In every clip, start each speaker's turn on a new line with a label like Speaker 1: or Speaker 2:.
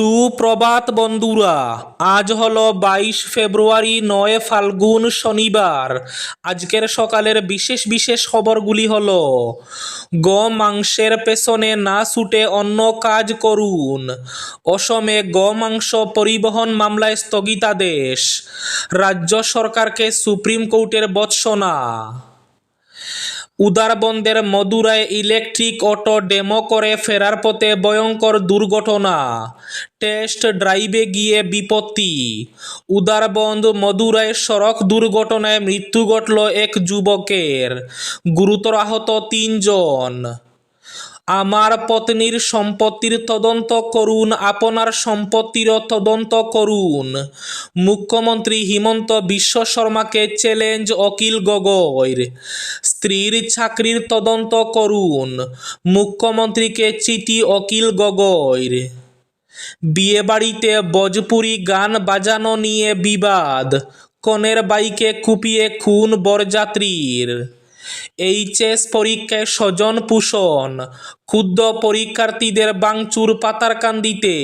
Speaker 1: সুপ্রভাত বন্ধুরা, আজ হলো বাইশ ফেব্রুয়ারি নয় ফাল্গুন শনিবার। আজকের সকালের বিশেষ বিশেষ খবরগুলি হল, গ মাংসের পেছনে না ছুটে অন্য কাজ করুন। অসমে গ মাংস পরিবহন মামলায় স্থগিতাদেশ। রাজ্য সরকারকে সুপ্রিম কোর্টের বৎসনা। উদারবন্দের মদুরায় ইলেকট্রিক অটো ডেমো করে ফেরার পথে ভয়ঙ্কর দুর্ঘটনা। টেস্ট ড্রাইভে গিয়ে বিপত্তি। উদারবন্দ মদুরায় সড়ক দুর্ঘটনায় মৃত্যু ঘটল এক যুবকের। গুরুতর আহত তিনজন। আমার পত্নীর সম্পত্তির তদন্ত করুন, আপনার সম্পত্তিরও তদন্ত করুন। মুখ্যমন্ত্রী হিমন্ত বিশ্ব শর্মাকে চ্যালেঞ্জ অকিল গগৈর। স্ত্রীর চাকরির তদন্ত করুন, মুখ্যমন্ত্রীকে চিঠি অকিল গগৈর। বিয়েবাড়িতে ভোজপুরি গান বাজানো নিয়ে বিবাদ, কনের বাইকে কুপিয়ে খুন বরযাত্রীর। এইচএস পরীক্ষায় স্বজন পোষণ, ক্ষুদ্র পরীক্ষার্থীদের বাংচুর পাতারকান্দিতে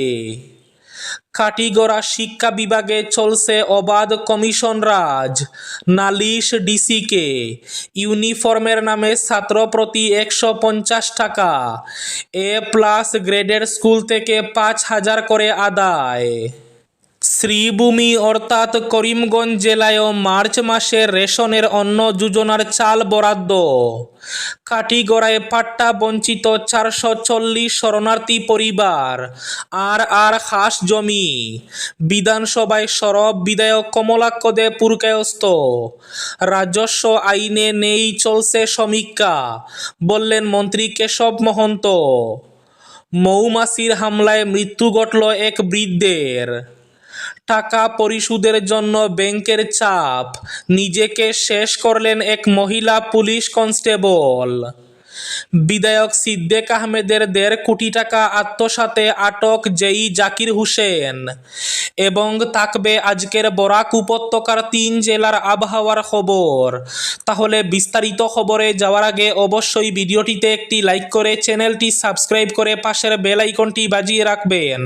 Speaker 1: কাটিগড়া শিক্ষা বিভাগে চলছে অবাধ কমিশন রাজ, নালিশ ডিসিকে। ইউনিফর্মের নামে ছাত্র প্রতি একশো পঞ্চাশ টাকা। এ প্লাস গ্রেডের স্কুল থেকে পাঁচ হাজার করে আদায়। শ্রীভূমি অর্থাৎ করিমগঞ্জ জেলায়ও মার্চ মাসে রেশনের অন্ন যোজনার চাল বরাদ্দ। কাঠিগড়ায় পাট্টা বঞ্চিত চারশো চল্লিশ শরণার্থী পরিবার, আর আর খাস জমি। বিধানসভায় সরব বিধায়ক কমলাক্ষ দে পুরকায়স্ত রাজস্ব আইনে নেই চলছে সমীক্ষা, বললেন মন্ত্রী কেশব মহন্ত। মৌমাছির হামলায় মৃত্যু ঘটল এক বৃদ্ধের। টাকা পরিশোধের জন্য ব্যাংকের চাপ। নিজেকে শেষ করলেন এক মহিলা পুলিশ কনস্টেবল। বিধায়ক সিদ্দেক আহমেদের দেড় কোটি টাকা আত্মসাতে আটক জেই জাকির হোসেন। এবং থাকবে আজকের বরাক উপত্যকার তিন জেলার আবহাওয়ার খবর। তাহলে বিস্তারিত খবরে যাওয়ার আগে অবশ্যই ভিডিওটিতে একটি লাইক করে চ্যানেলটি সাবস্ক্রাইব করে পাশের বেল আইকনটি বাজিয়ে রাখবেন।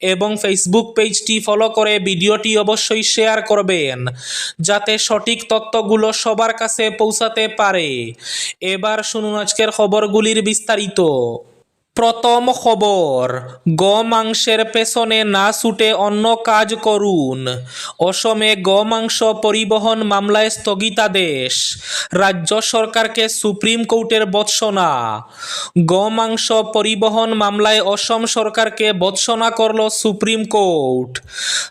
Speaker 1: এবং ফেসবুক পেজটি ফলো করে ভিডিওটি অবশ্যই শেয়ার করবেন। যাতে সঠিক তথ্যগুলো সবার কাছে পৌঁছাতে পারে। এবার শুনুন আজকের খবরগুলির বিস্তারিত। প্রথম খবর, গ মাংসের পেছনে না ছুটে অন্য কাজ করুন। অসমে গ মাংস পরিবহন মামলায় স্থগিতাদেশ। রাজ্য সরকারকে সুপ্রিম কোর্টের বৎসনা। গ মাংস পরিবহন মামলায় অসম সরকারকে বৎসনা করল সুপ্রিম কোর্ট।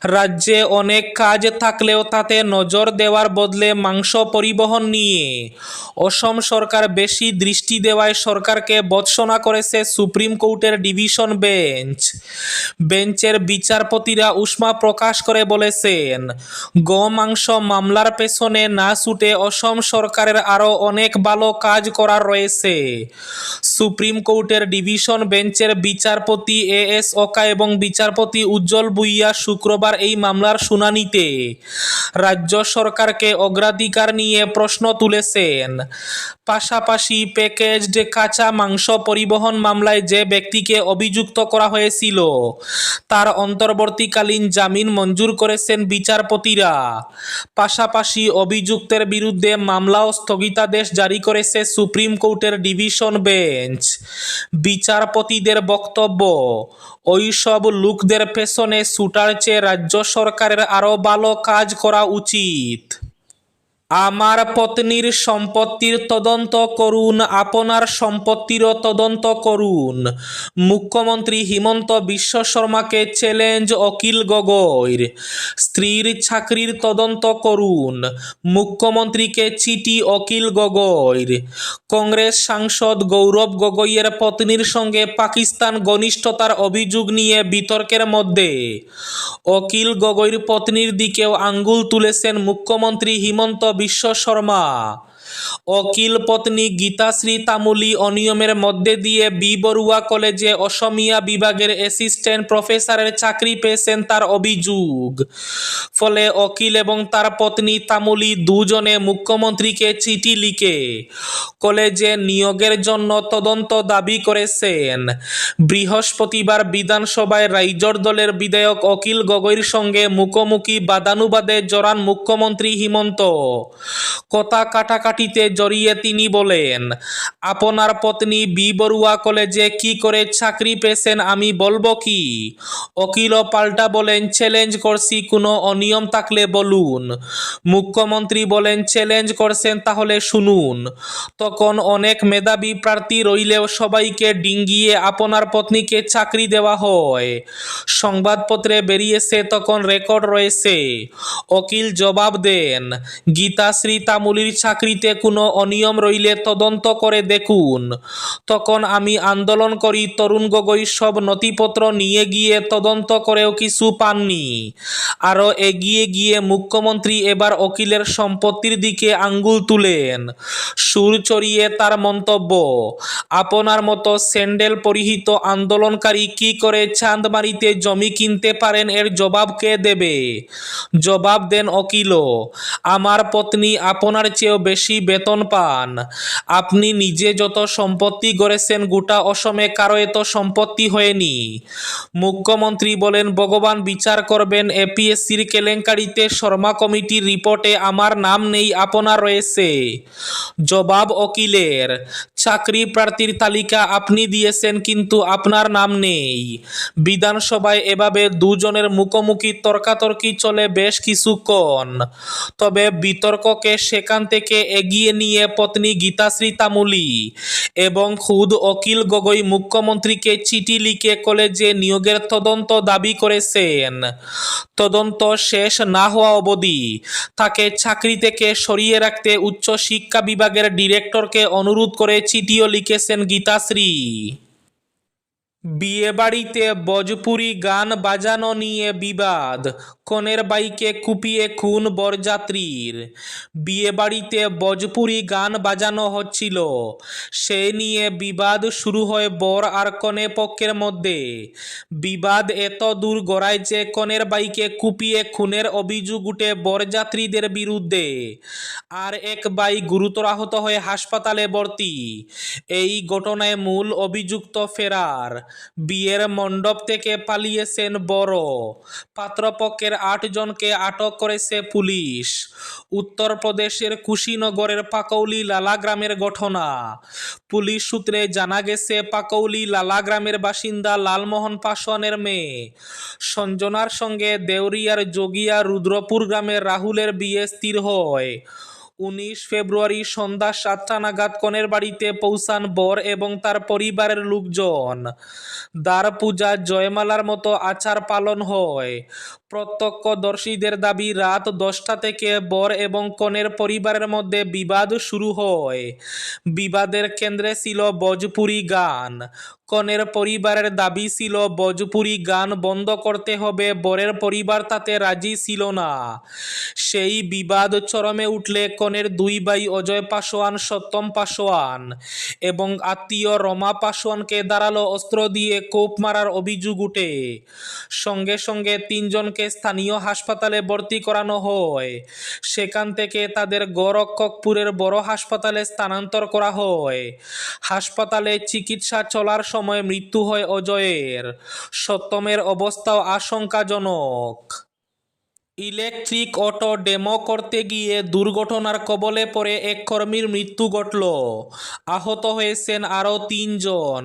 Speaker 1: রাজ্যে অনেক কাজ থাকলেও তাতে নজর দেওয়ার বদলে মাংস পরিবহন নিয়ে। অসম সরকার বেশি দৃষ্টি দেওয়ায় সরকারকে বৎসনা করেছে সুপ্রিম কোর্টের ডিভিশন বেঞ্চ। বেঞ্চের বিচারপতিরা উষ্মা প্রকাশ করে বলেছেন গ মাংস মামলার পেছনে না ছুটে অসম সরকারের আরও অনেক ভালো কাজ করার রয়েছে। সুপ্রিম কোর্টের ডিভিশন বেঞ্চের বিচারপতি এ এস ওকা এবং বিচারপতি উজ্জ্বল ভুইয়া শুক্রবার এই মামলার শুনানিতে রাজ্য সরকারকে অগ্রাধিকার নিয়ে প্রশ্ন তুলেছেন। পাশাপাশি প্যাকেজড কাঁচা মাংস পরিবহন মামলায় যে ব্যক্তিকে অভিযুক্ত করা হয়েছিল, তার অন্তর্বর্তীকালীন জামিন মঞ্জুর করেছেন বিচারপতিরা। পাশাপাশি অভিযুক্তের বিরুদ্ধে মামলাও স্থগিতাদেশ জারি করেছে সুপ্রিম কোর্টের ডিভিশন বেঞ্চ। বিচারপতিদের বক্তব্য ওইসব লোকদের পেছনে ছুটার চেয়ে রাজ্য সরকারের আরও ভালো কাজ করা উচিত। আমার পত্নীর সম্পত্তির তদন্ত করুন, আপনার সম্পত্তিরও তদন্ত করুন। মুখ্যমন্ত্রী হিমন্ত বিশ্ব শর্মাকে চ্যালেঞ্জ অকিল গগৈর। স্ত্রীর চাকরির তদন্ত করুন, মুখ্যমন্ত্রীকে চিঠি অকিল গগৈর। কংগ্রেস সাংসদ গৌরব গগৈয়ের পত্নীর সঙ্গে পাকিস্তান ঘনিষ্ঠতার অভিযোগ নিয়ে বিতর্কের মধ্যে। অকিল গগৈর পত্নীর দিকেও আঙ্গুল তুলেছেন মুখ্যমন্ত্রী হিমন্ত বিশ্ব শর্মা। অকিল পত্নী গীতাশ্রী তামুলি অনিয়মের মধ্যে দিয়ে বি বড়ুয়া কলেজে অসমিয়া বিভাগের অ্যাসিস্ট্যান্ট প্রফেসরের চাকরি পেয়েছেন তার অভিযোগ। ফলে অকিল এবং তার পত্নী তামুলি দুজনে মুখ্যমন্ত্রীকে চিঠি লিখে কলেজে নিয়োগের জন্য তদন্ত দাবি করেছেন। বৃহস্পতিবার বিধানসভায় রাইজর দলের বিধায়ক অকিল গগৈর সঙ্গে মুখোমুখি বাদানুবাদে জড়ান মুখ্যমন্ত্রী হিমন্ত। কথা কাটাকাটিতে জড়িয়ে তিনি বলেন, আপনার পত্নী বি বড়ুয়া কলেজে কি করে চাকরি পেয়েছেন আমি বলব কি? অকিল পাল্টা বলেন চ্যালেঞ্জ করছি, কোনো অনিয়ম থাকলে বলুন। মুখ্যমন্ত্রী বলেন চ্যালেঞ্জ করছেন, তাহলে শুনুন। তখন অনেক মেধাবী প্রার্থী রইলেও সবাইকে ডিঙ্গিয়ে আপনার পত্নীকে চাকরি দেওয়া হয়। সংবাদপত্রে বেরিয়েছে, তখন রেকর্ড রয়েছে। অকিল জবাব দেন, গীতাশ্রী তামুলির চাকরিতে কোনো অনিয়ম রইলে তদন্ত করে দেখুন। তখন আমি আন্দোলন করি, তরুণ গগৈ সব নথিপত্র নিয়ে গিয়ে তদন্ত করেও কিছু পাননি। আরও এগিয়ে গিয়ে মুখ্যমন্ত্রী এবার অকিলের সম্পত্তির দিকে আঙ্গুল তুলেন। সুর চড়িয়ে তার মন্তব্য, আপনার মতো স্যান্ডেল পরিহিত আন্দোলনকারী কি করে চাঁদ চাঁদমারিতে জমি কিনতে পারেন এর জবাব কে দেবে? জবাব দেন অকিলও। আমার পত্নী আপনার চেয়েও বেশি বেতন পান। আপনি নিজে যত সম্পত্তি গড়েছেন, গোটা অসমে কারও এত সম্পত্তি হয়নি। মুখ্যমন্ত্রী বলেন, ভগবান বিচার করবেন, এপিএসসির কেলেঙ্কারিতে শর্মা কমিটির রিপোর্টে আমার নাম নেই, আপনার রয়েছে। জবাব অকিলের। চাকরি প্রার্থীর তালিকা আপনি দিয়েছেন কিন্তু আপনার নাম নেই। বিধানসভায় এভাবে দুজনের মুখোমুখি তর্কাতর্কি চলে বেশ কিছুক্ষণ। তবে বিতর্ককে সেখান থেকে এগিয়ে নিয়ে পত্নী গীতাশ্রী তামুলি এবং খুদ অকিল গগৈ মুখ্যমন্ত্রীকে চিঠি লিখে কলেজে নিয়োগের তদন্ত দাবি করেছেন। তদন্ত শেষ না হওয়া অবধি তাকে চাকরি থেকে সরিয়ে রাখতে উচ্চ শিক্ষা বিভাগের ডিরেক্টরকে অনুরোধ করে চিঠিও লিখেছেন গীতাশ্রী। বিয়েবাড়িতে বজপুরি গান বাজানো নিয়ে বিবাদ। কনের বাইকে কুপিয়ে খুন বরযাত্রীর। বিয়েবাড়িতে বজপুরি গান বাজানো হচ্ছিল। সে নিয়ে বিবাদ শুরু হয় বর আর কনে পক্ষের মধ্যে। বিবাদ এত দূর গড়ায় যে কনের বাইকে কুপিয়ে খুনের অভিযোগ উঠে বরযাত্রীদের বিরুদ্ধে। আর এক বাই গুরুতর আহত হয়ে হাসপাতালে ভর্তি। এই ঘটনায় মূল অভিযুক্ত ফেরার। বিয়ের মণ্ডপ থেকে পালিয়েছেন বড়। পাত্রপক্ষের আটজনকে আটক করেছে পুলিশ। উত্তরপ্রদেশের কুশিনগরের পাকৌলি লালা গ্রামের ঘটনা। পুলিশ সূত্রে জানা গেছে, পাকৌলি লালা গ্রামের বাসিন্দা লালমোহন পাসওয়ানের মেয়ে। সঞ্জনার সঙ্গে দেউরিয়ার যোগিয়া রুদ্রপুর গ্রামের রাহুলের বিয়ে স্থির হয়। উনিশ ফেব্রুয়ারি সন্ধ্যা সাতটা নাগাদ কনের বাড়িতে পৌঁছান বর এবং তার পরিবারের লোকজন। দ্বার পূজা জয়মালার মতো আচার পালন হয়। প্রত্যক্ষদর্শীদের দাবি, রাত দশটা থেকে বর এবং কনের পরিবারের মধ্যে বিবাদ শুরু হয়। বিবাদের কেন্দ্রে ছিল ভোজপুরি গান। কনের পরিবারের দাবি ছিল, ভোজপুরি গান বন্ধ করতে হবে, বরের পরিবার তাতে রাজি ছিল না। সেই বিবাদ চরমে উঠলে কনের দুই ভাই অজয় পাশোয়ান সত্যম পাশোয়ান এবং আত্মীয় রমা পাশোয়ানকে দাঁড়াল অস্ত্র দিয়ে কোপ মারার অভিযোগ উঠে। সঙ্গে সঙ্গে তিনজনকে স্থানীয় হাসপাতালে ভর্তি করানো হয়। সেখান থেকে তাদের গোরক্ষকপুরের বড় হাসপাতালে স্থানান্তর করা হয়। হাসপাতালে চিকিৎসা চলার সময় মৃত্যু হয় অজয়ের। সত্যমের অবস্থাও আশঙ্কাজনক। ইলেকট্রিক অটো ডেমো করতে গিয়ে দুর্ঘটনার কবলে পড়ে এক কর্মীর মৃত্যু ঘটল। আহত হয়েছেন আরও তিনজন।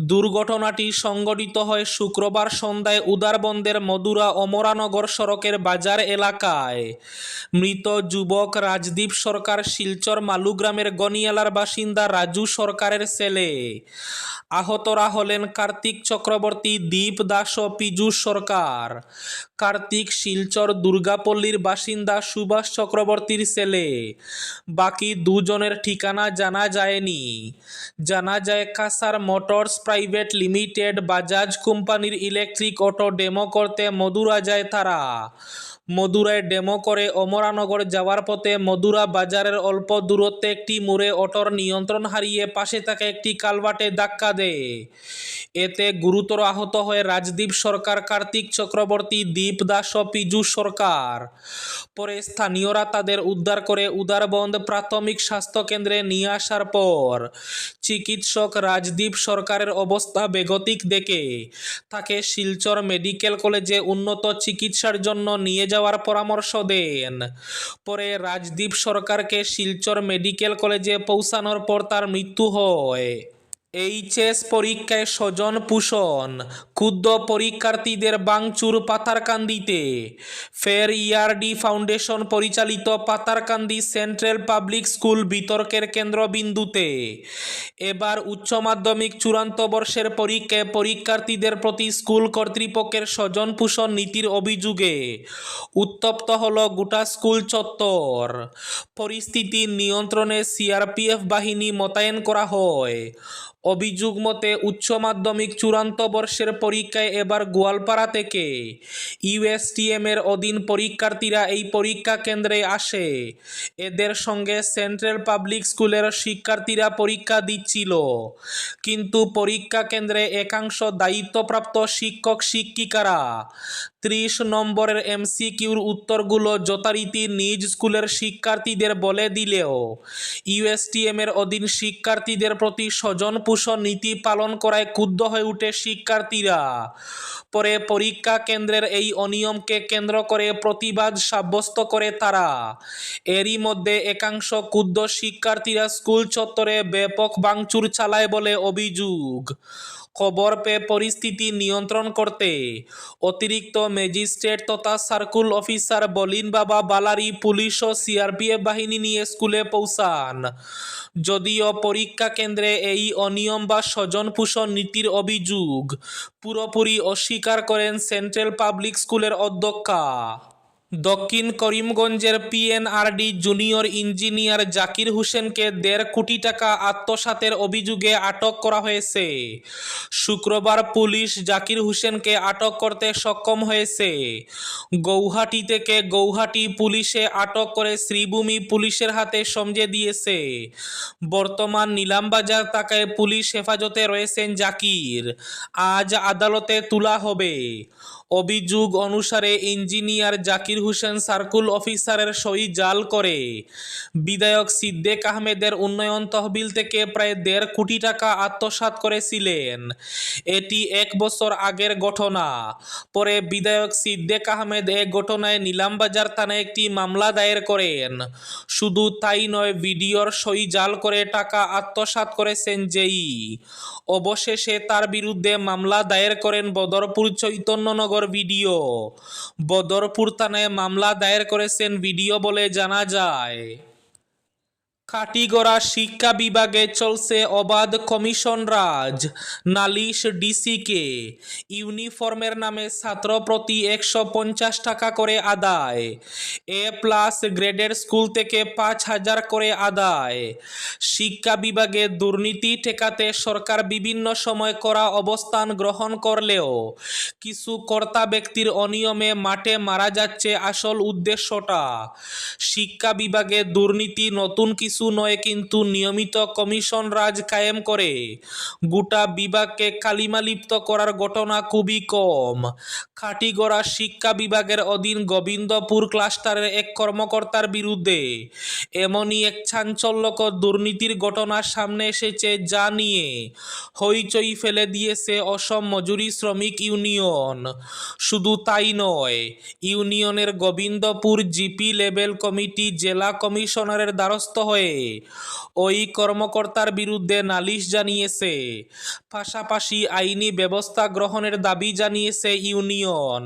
Speaker 1: দুর্ঘটনাটি সংঘটিত হয় শুক্রবার সন্ধ্যায় উদারবন্দের মদুরা অমরানগর সড়কের বাজার এলাকায়। মৃত যুবক রাজদীপ সরকার শিলচর মালুগ্রামের গনিয়ালার বাসিন্দা রাজু সরকারের ছেলে। আহতরা হলেন কার্তিক চক্রবর্তী, দীপ দাস ও পীযূষ সরকার। কার্তিক শিলচর দুর্গাপল্লীর বাসিন্দা সুভাষ চক্রবর্তীর ছেলে। বাকি দুজনের ঠিকানা জানা যায়নি। জানা যায় Kasar motors private limited, Bajaj কোম্পানির ইলেকট্রিক অটো ডেমো করতে মধুরা যায় তারা। মধুরায় ডেমো করে অমরানগর যাওয়ার পথে মদুরা বাজারের অল্প দূরত্বে একটি মোড়ে অটোর নিয়ন্ত্রণ হারিয়ে পাশে থাকা একটি কালভার্টে ধাক্কা দেয়। এতে গুরুতর আহত হয়ে রাজদীপ সরকার, কার্তিক চক্রবর্তী, দীপ দাস ও পীযূষ সরকার। পরে স্থানীয়রা তাদের উদ্ধার করে উদারবন্দ প্রাথমিক স্বাস্থ্য কেন্দ্রে নিয়ে আসার পর চিকিৎসক রাজদীপ সরকারের অবস্থা বেগতিক দেখে তাকে শিলচর মেডিকেল কলেজে উন্নত চিকিৎসার জন্য নিয়ে যাওয়ার পরামর্শ দেন। পরে রাজদীপ সরকারকে শিলচর মেডিকেল কলেজে পৌঁছানোর পর তার মৃত্যু হয়। এইচএস পরীক্ষায় স্বজন পোষণ, ক্ষুদ্র পরীক্ষার্থীদের বাংচুর পাতারকান্দিতে। ফের ইআরডি ফাউন্ডেশন পরিচালিত পাতারকান্দি সেন্ট্রাল পাবলিক স্কুল বিতর্কের কেন্দ্রবিন্দুতে। এবার উচ্চ মাধ্যমিক চূড়ান্ত বর্ষের পরীক্ষায় পরীক্ষার্থীদের প্রতি স্কুল কর্তৃপক্ষের স্বজন পোষণ নীতির অভিযোগে উত্তপ্ত হল গোটা স্কুল চত্বর। পরিস্থিতি নিয়ন্ত্রণে সিআরপিএফ বাহিনী মোতায়েন করা হয়। অভিযোগ মতে, উচ্চ মাধ্যমিক চূড়ান্ত বর্ষের পরীক্ষায় এবার গোয়ালপাড়া থেকে ইউএসটিএম এর অধীন পরীক্ষার্থীরা এই পরীক্ষা কেন্দ্রে আসে। এদের সঙ্গে সেন্ট্রাল পাবলিক স্কুলের শিক্ষার্থীরা পরীক্ষা দিচ্ছিল। কিন্তু পরীক্ষা কেন্দ্রে একাংশ দায়িত্বপ্রাপ্ত শিক্ষক শিক্ষিকারা ত্রিশ নম্বরের এমসিকিউর উত্তরগুলো যথারীতি নিজ স্কুলের শিক্ষার্থীদের বলে দিলেও ইউএসটিএম এর অধীন শিক্ষার্থীদের প্রতি স্বজন পোষণ নীতি পালন করায় ক্ষুব্ধ হয়ে উঠে শিক্ষার্থীরা। পরে পরীক্ষা কেন্দ্রের এই অনিয়মকে কেন্দ্র করে প্রতিবাদ সাব্যস্ত করে তারা। এরই মধ্যে একাংশ ক্ষুব্ধ শিক্ষার্থীরা স্কুল চত্বরে ব্যাপক ভাঙচুর চালায় বলে অভিযোগ। খবর পেয়ে পরিস্থিতি নিয়ন্ত্রণ করতে অতিরিক্ত ম্যাজিস্ট্রেট তথা সার্কুল অফিসার বলিন বাবা বালারি পুলিশ ও সিআরপিএফ বাহিনী নিয়ে স্কুলে পৌঁছান। যদিও পরীক্ষা কেন্দ্রে এই অনিয়ম বা স্বজন পোষণ নীতির অভিযোগ পুরোপুরি অস্বীকার করেন সেন্ট্রাল পাবলিক স্কুলের অধ্যক্ষা। দক্ষিণ করিমগঞ্জের পিএনআরডি জুনিয়র ইঞ্জিনিয়ার জাকির হোসেনকে দেড় কোটি টাকা আত্মসাতের অভিযোগে আটক করা হয়েছে। শুক্রবার পুলিশ জাকির হোসেনকে আটক করতে সক্ষম হয়েছে। গৌহাটি থেকে গৌহাটি পুলিশে আটক করে শ্রীভূমি পুলিশের হাতে সমঝে দিয়েছে। বর্তমান নিলামবাজার তাকায় পুলিশ হেফাজতে রয়েছেন জাকির। আজ আদালতে তোলা হবে। অভিযোগ অনুসারে ইঞ্জিনিয়ার জাকির হোসেন সার্কুল অফিসারের সই জাল করে। বিধায়ক সিদ্দেক আহমেদের উন্নয়ন তহবিল থেকে প্রায় দেড় কোটি টাকা আত্মসাৎ করেছিলেন। এটি এক বছর আগের ঘটনা। পরে বিধায়ক সিদ্দেক আহমেদ এ ঘটনায় নিলামবাজার থানায় একটি মামলা দায়ের করেন। শুধু তাই নয়, ভিডিওর সই জাল করে টাকা আত্মসাৎ করেছেন যেই অবশেষে তার বিরুদ্ধে মামলা দায়ের করেন বদরপুর চৈতন্যনগর ভিডিও। বদরপুর থানায় মামলা দায়ের করেছেন ভিডিও বলে জানা যায়। কাটিগড়া শিক্ষা বিভাগে চলছে অবাধ কমিশন রাজ, নালিশ ডিসিকে। ইউনিফর্মের নামে ছাত্র প্রতি একশো পঞ্চাশ টাকা করে আদায়। এ প্লাস গ্রেডের স্কুল থেকে পাঁচ হাজার করে আদায়। শিক্ষা বিভাগে দুর্নীতি ঠেকাতে সরকার বিভিন্ন সময় করা অবস্থান গ্রহণ করলেও কিছু কর্তা ব্যক্তির অনিয়মে মাঠে মারা যাচ্ছে আসল উদ্দেশ্যটা। শিক্ষা বিভাগে দুর্নীতি নতুন কিছু নয়, কিন্তু নিয়মিত কমিশন রাজ কায়েম করে। গোটা বিভাগকে কালিমালিপ্ত করার ঘটনা খুবই কম। খাটিগড়া শিক্ষা বিভাগের অধীন গোবিন্দপুর ক্লাস্টারের এক কর্মকর্তার বিরুদ্ধে এমনই এক চাঞ্চল্যকর দুর্নীতির ঘটনা সামনে এসেছে যা নিয়ে হইচই ফেলে দিয়েছে অসম মজুরি শ্রমিক ইউনিয়ন। শুধু তাই নয়, ইউনিয়নের গোবিন্দপুর জিপি লেভেল কমিটি জেলা কমিশনারের দ্বারস্থ হয়ে ওই কর্মকর্তার বিরুদ্ধে নালিশ জানিয়েছে। পাশাপাশি আইনি ব্যবস্থা গ্রহণের দাবি জানিয়েছে ইউনিয়ন।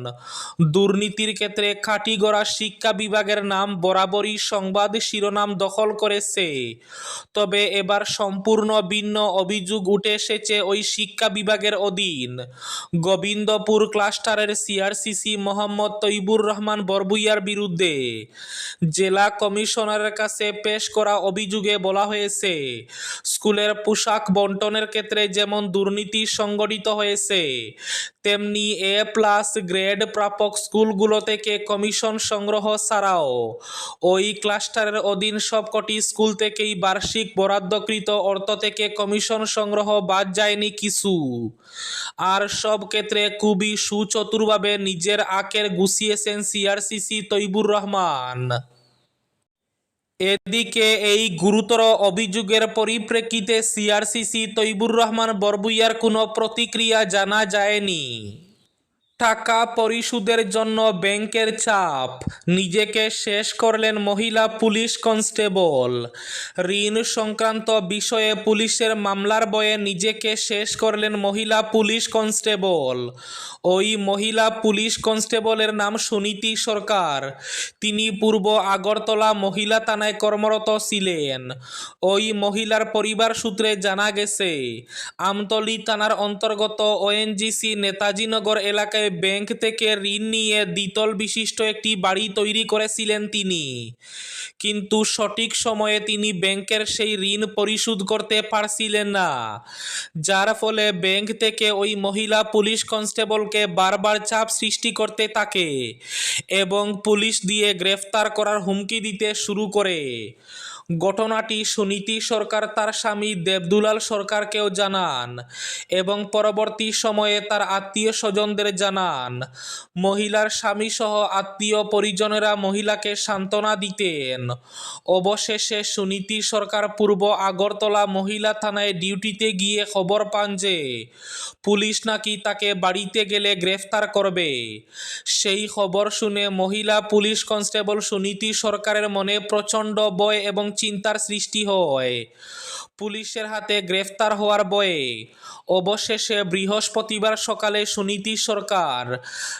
Speaker 1: দুর্নীতির ক্ষেত্রে খাটিগড়া শিক্ষা বিভাগের নাম বরাবরই সংবাদ শিরোনাম দখল করেছে। তবে এবার সম্পূর্ণ ভিন্ন অভিযোগ উঠে এসেছে ওই শিক্ষা বিভাগের অধীন। গোবিন্দপুর ক্লাস্টারের সিআরসিসি মোহাম্মদ তৈবুর রহমান বরবুইয়ার বিরুদ্ধে। জেলা কমিশনারের কাছে পেশ করা অভিযোগে বলা হয়েছে, স্কুলের পোশাক বন্টনের ক্ষেত্রে যেমন দুর্নীতি সংগঠিত হয়েছে, তেমনি এ প্লাস গ্রেড প্রাপক স্কুলগুলো থেকে কমিশন সংগ্রহ ছাড়াও ওই ক্লাস্টারের অধীন সবকটি স্কুল থেকেই বার্ষিক বরাদ্দকৃত অর্থ থেকে কমিশন সংগ্রহ বাদ যায়নি কিছু। আর সব ক্ষেত্রে খুবই সুচতুরভাবে নিজের আকের গুছিয়েছেন সিআরসিসি তৈবুর রহমান। এদিকে এই গুরুতর অভিযোগের পরিপ্রেক্ষিতে সিআরসিসি তৈবুর রহমান বরবুইয়ার কোনো প্রতিক্রিয়া জানা যায়নি। টাকা পরিশোধের জন্য ব্যাংকের চাপ। নিজেকে শেষ করলেন মহিলা পুলিশ কনস্টেবল। ঋণ সংক্রান্ত বিষয়ে পুলিশের মামলার বয়ে নিজেকে শেষ করলেন মহিলা পুলিশ কনস্টেবল। ওই মহিলা পুলিশ কনস্টেবলের নাম সুনীতি সরকার। তিনি পূর্ব আগরতলা মহিলা থানায় কর্মরত ছিলেন। ওই মহিলার পরিবার সূত্রে জানা গেছে, আমতলি থানার অন্তর্গত ওএনজিসি নেতাজিনগর এলাকায় ব্যাংক থেকে ঋণ নিয়ে দ্বিতল বিশিষ্ট একটি বাড়ি তৈরি করেছিলেন তিনি। কিন্তু সঠিক সময়ে তিনি ব্যাংকের সেই ঋণ পরিশোধ করতে পারছিলেন না, যার ফলে ব্যাংক থেকে ওই মহিলা পুলিশ কনস্টেবলকে বারবার চাপ সৃষ্টি করতে থাকে এবং পুলিশ দিয়ে গ্রেফতার করার হুমকি দিতে শুরু করে। ঘটনাটি সুনীতি সরকার, তার স্বামী দেবদুলাল সরকারকেও জানান এবং পরবর্তী সময়ে তার আত্মীয় স্বজনদের জানান। মহিলার স্বামী সহ আত্মীয় পরিজনেরা মহিলাকে সান্ত্বনা দিতেন। অবশেষে সুনীতি সরকার পূর্ব আগরতলা মহিলা থানায় ডিউটিতে গিয়ে খবর পান যে, পুলিশ নাকি তাকে বাড়িতে গেলে গ্রেফতার করবে। সেই খবর শুনে মহিলা পুলিশ কনস্টেবল সুনীতি সরকারের মনে প্রচণ্ড ভয় এবং চিন্তার সৃষ্টি হয়। পুলিশের হাতে গ্রেফতার হওয়ার বয়ে অবশেষে বৃহস্পতিবার সকালে সুনীতি সরকার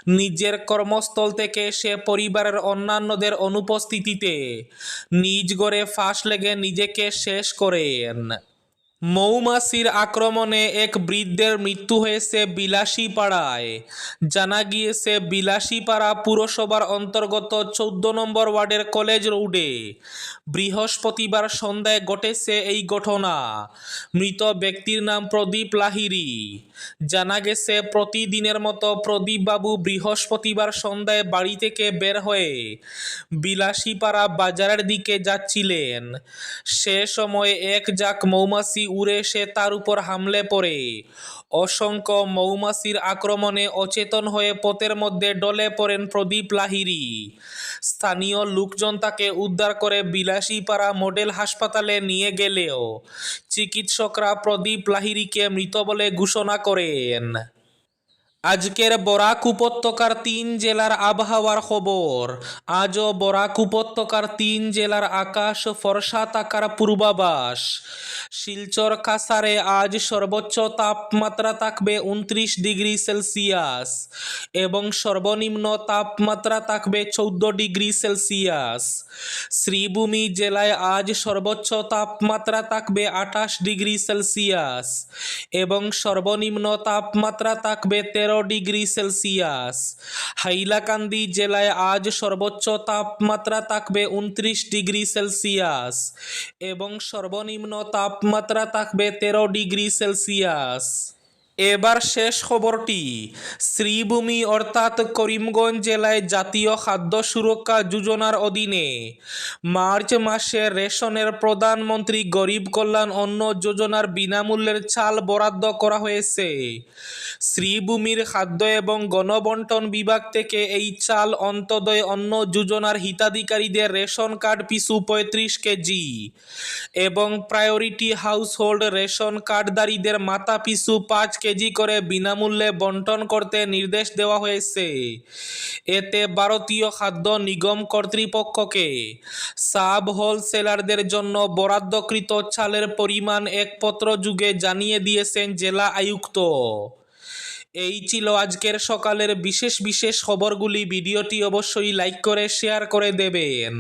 Speaker 1: নিজের কর্মস্থল থেকে সে পরিবারের অন্যান্যদের অনুপস্থিতিতে নিজ গড়ে ফাঁস লেগে নিজেকে শেষ করেন। মৌমাছির আক্রমণে এক বৃদ্ধের মৃত্যু হয়েছে বিলাসীপাড়ায়। জানা গিয়েছে, বিলাসীপাড়া পুরসভার অন্তর্গত চৌদ্দ নম্বর ওয়ার্ডের কলেজ রোডে বৃহস্পতিবার সন্ধ্যায় ঘটেছে এই ঘটনা। মৃত ব্যক্তির নাম প্রদীপ লাহিরি জানা গেছে, প্রতিদিনের মতো প্রদীপবাবু বৃহস্পতিবার সন্ধ্যায় বাড়ি থেকে বের হয়ে বিলাসীপাড়া বাজারের দিকে যাচ্ছিলেন। সে সময় এক জাক মৌমাছি উড়ে সে তার উপর হামলে পড়ে। অসংখ্য মৌমাছির আক্রমণে অচেতন হয়ে পথের মধ্যে ডলে পড়েন প্রদীপ লাহিরি স্থানীয় লোকজন তাকে উদ্ধার করে বিলাসীপাড়া মডেল হাসপাতালে নিয়ে গেলেও চিকিৎসকরা প্রদীপ লাহিড়ীকে মৃত বলে ঘোষণা করেন। আজকের বরাক উপত্যকার তিন জেলার আবহাওয়ার খবর। আজও বরাক উপত্যকার তিন জেলার আকাশ ফর্সা থাকার পূর্বাভাস। শিলচর কাসারে আজ সর্বোচ্চ তাপমাত্রা থাকবে উনত্রিশ ডিগ্রি সেলসিয়াস এবং সর্বনিম্ন তাপমাত্রা থাকবে চৌদ্দ ডিগ্রি সেলসিয়াস। শ্রীভূমি জেলায় আজ সর্বোচ্চ তাপমাত্রা থাকবে আঠাশ ডিগ্রি সেলসিয়াস এবং সর্বনিম্ন তাপমাত্রা থাকবে তেরো ডিগ্রি সেলসিয়াস। হাইলাকান্দি জেলায় আজ সর্বোচ্চ তাপমাত্রা থাকবে উনত্রিশ ডিগ্রি সেলসিয়াস এবং সর্বনিম্ন তাপমাত্রা থাকবে তেরো ডিগ্রি সেলসিয়াস। এবার শেষ খবরটি। শ্রীভূমি অর্থাৎ করিমগঞ্জ জেলায় জাতীয় খাদ্য সুরক্ষা যোজনার অধীনে মার্চ মাসে রেশনের প্রধানমন্ত্রী গরিব কল্যাণ অন্ন যোজনার বিনামূল্যের চাল বরাদ্দ করা হয়েছে। শ্রীভূমির খাদ্য এবং গণবন্টন বিভাগ থেকে এই চাল অন্তদয় অন্ন যোজনার হিতাধিকারীদের রেশন কার্ড পিছু পঁয়ত্রিশ কেজি এবং প্রায়োরিটি হাউস হোল্ড রেশন কার্ডধারীদের মাথা পিছু পাঁচ কেজি করে বিনামূল্যে বন্টন করতে নির্দেশ দেওয়া হয়েছে। এতে ভারতীয় খাদ্য নিগম কর্তৃপক্ষকে সাব হোলসেলারদের জন্য বরাদ্দকৃত চালের পরিমাণ এক পত্র যুগে জানিয়ে দিয়েছেন জেলা আয়ুক্ত। এই ছিল আজকের সকালের বিশেষ বিশেষ খবরগুলি। ভিডিওটি অবশ্যই লাইক করে, শেয়ার করে দেবেন।